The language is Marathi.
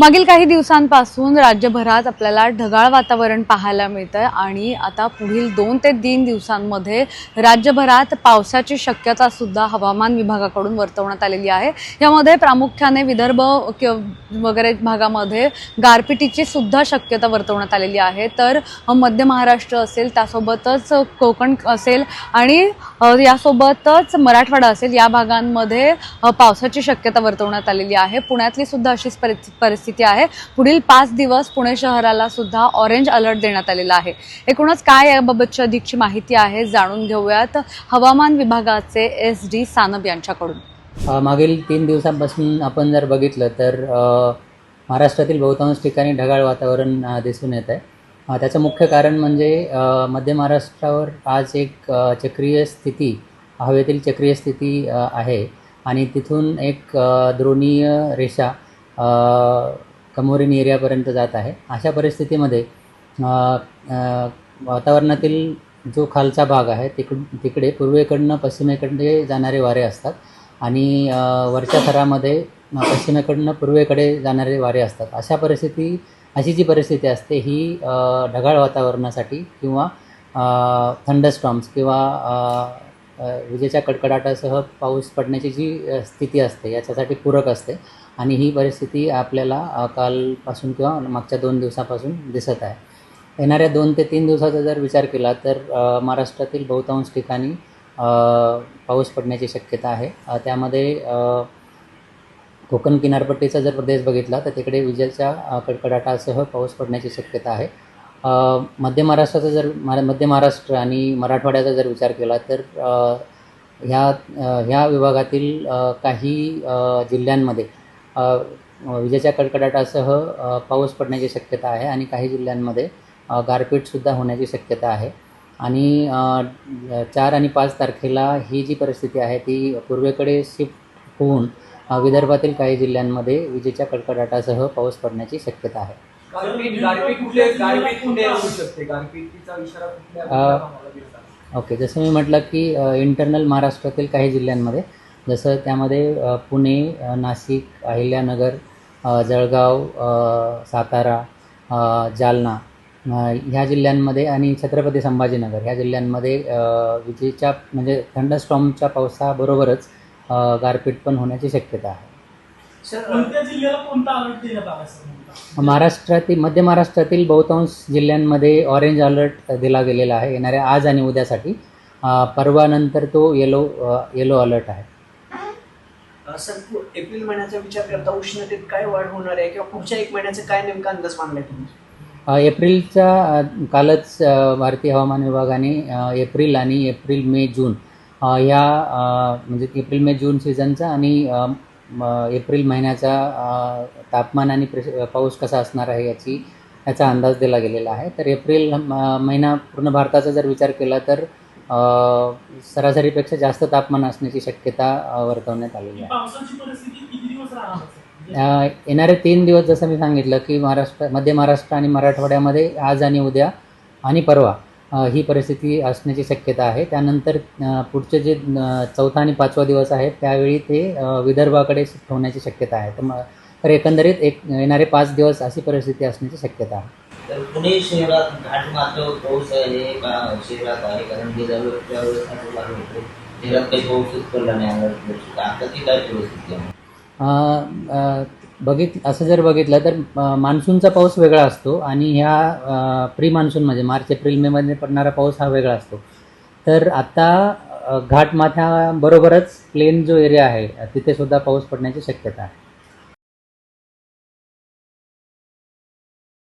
मागील काही दिवसांपासून राज्यभरात आपल्याला ढगाळ वातावरण पाहायला मिळतंय आणि आता पुढील दोन ते तीन दिवसांमध्ये राज्यभरात पावसाची शक्यता सुद्धा हवामान विभागाकडून वर्तवण्यात आलेली आहे. यामध्ये प्रामुख्याने विदर्भ वगैरे भागामध्ये गारपिटीची सुद्धा शक्यता वर्तवण्यात आलेली आहे. तर मध्य महाराष्ट्र असेल त्यासोबतच कोकण असेल आणि यासोबतच मराठवाडा असेल या भागांमध्ये पावसाची शक्यता वर्तवण्यात आलेली आहे. पुण्यातली सुद्धा अशीच परिस्थिती परिस्थिती आहे. पुढील पाच दिवस पुणे शहराला सुद्धा ऑरेंज अलर्ट देण्यात आलेला आहे. एकूणच काय याबाबतची अधिकची माहिती आहे जाणून घेऊयात हवामान विभागाचे एस डी सानप यांच्याकडून. मागील तीन दिवसांपासून आपण जर बघितलं तर महाराष्ट्रातील बहुतांश ठिकाणी ढगाळ वातावरण दिसून येत आहे. त्याचं मुख्य कारण म्हणजे मध्य महाराष्ट्रावर आज एक चक्रीय स्थिती हवेतील चक्रीय स्थिती आहे. आणि तिथून एक द्रोणीय रेषा कमोरीन एरियापर्यंत जात आहे. अशा परिस्थितीमध्ये वातावरणातील जो खालचा भाग आहे तिकड तिकडे पूर्वेकडनं पश्चिमेकडे जाणारे वारे असतात आणि वरच्या थरामध्ये पश्चिमेकडनं पूर्वेकडे जाणारे वारे असतात. अशा परिस्थिती अशी जी परिस्थिती असते ही ढगाळ वातावरणासाठी किंवा थंडस्टॉम्स किंवा विजेच्या कडकडाटासह पाऊस पडण्याची जी स्थिती असते याच्यासाठी पूरक असते. आणि ही परिस्थिती आपल्याला कालपासून किंवा मागच्या दोन दिवसापासून दिसत आहे. येणाऱ्या दोन ते तीन दिवसाचा जर विचार केला तर महाराष्ट्रातील बहुतांश ठिकाणी पाऊस पडण्याची शक्यता आहे. त्यामध्ये कोकण किनारपट्टीचा जर प्रदेश बघितला तर तिकडे विजेच्या कडकडाटासह पाऊस पडण्याची शक्यता आहे. मध्य महाराष्ट्राचा जर मध्य महाराष्ट्र आणि मराठवाड्याचा जर विचार केला तर ह्या ह्या विभागातील काही जिल्ह्यांमध्ये विजेच्या कडकडाटासह पाऊस पडण्याची शक्यता आहे आणि काही जिल्ह्यांमध्ये गारपीटसुद्धा होण्याची शक्यता आहे. आणि चार आणि पाच तारखेला ही जी परिस्थिती आहे ती पूर्वेकडे शिफ्ट होऊन विदर्भातील काही जिल्ह्यांमध्ये विजेच्या कडकडाटासह पाऊस पडण्याची शक्यता आहे? ओके. जसं मी म्हटलं की इंटरनल महाराष्ट्रातील काही जिल्ह्यांमध्ये जसं त्यामध्ये पुणे नाशिक अहिल्यानगर जळगाव सातारा जालना ह्या जिल्ह्यांमध्ये आणि छत्रपती संभाजीनगर ह्या जिल्ह्यांमध्ये विजेच्या म्हणजे थंडस्टॉमच्या पावसाबरोबरच गारपीट पण होण्याची शक्यता आहे? महाराष्ट्रातील मध्य महाराष्ट्रातील बहुतांश जिल्ह्यांमध्ये ऑरेंज अलर्ट दिला गेलेला आहे येणाऱ्या आज आणि उद्यासाठी. परवानंतर तो येलो येलो अलर्ट आहे. सर एप्रिल महिन्याचा विचार करता उष्णतेत काय वाढ होणार आहे किंवा पुढच्या एक महिन्याचा काय नेमका अंदाज मानलाय तुम्ही? एप्रिलचा कालच भारतीय हवामान विभागाने एप्रिल आणि एप्रिल मे जून ह्या म्हणजे एप्रिल मे जून सीझनचा आणि एप्रिल महिन्याचा तापमान आणि प्रेश पाऊस कसा असणार आहे याची याचा अंदाज दिला गेलेला आहे. तर एप्रिल महिना पूर्ण भारताचा जर विचार केला तर सरासरीपेक्षा जास्त तापमान असण्याची शक्यता वर्तवण्यात आलेली आहे. येणारे तीन दिवस जसं मी सांगितलं की महाराष्ट्र मध्य महाराष्ट्र आणि मराठवाड्यामध्ये आज आणि उद्या आणि परवा ही परिस्थिती असण्याची शक्यता आहे. त्यानंतर पुढचे जे चौथा आणि पाचवा दिवस आहेत त्यावेळी ते विदर्भाकडे शिफ्ट होण्याची शक्यता आहे. तर तर एकंदरीत एक येणारे पाच दिवस अशी परिस्थिती असण्याची शक्यता आहे. तर पुणे शहरात घाट मात्र पाऊस आहे का शहरात आहे कारण की ज्यावेळेस वेळेस आपण लागलो होतो शहरात काही पाऊसच पडला नाही आता ती काय परिस्थिती आहे? बघित असं जर बघितलं तर मान्सूनचा पाऊस वेगळा असतो आणि ह्या प्री मान्सून म्हणजे मार्च एप्रिल मेमध्ये पडणारा पाऊस हा वेगळा असतो. तर आता घाटमाथ्याबरोबरच प्लेन जो एरिया आहे तिथे सुद्धा पाऊस पडण्याची शक्यता आहे.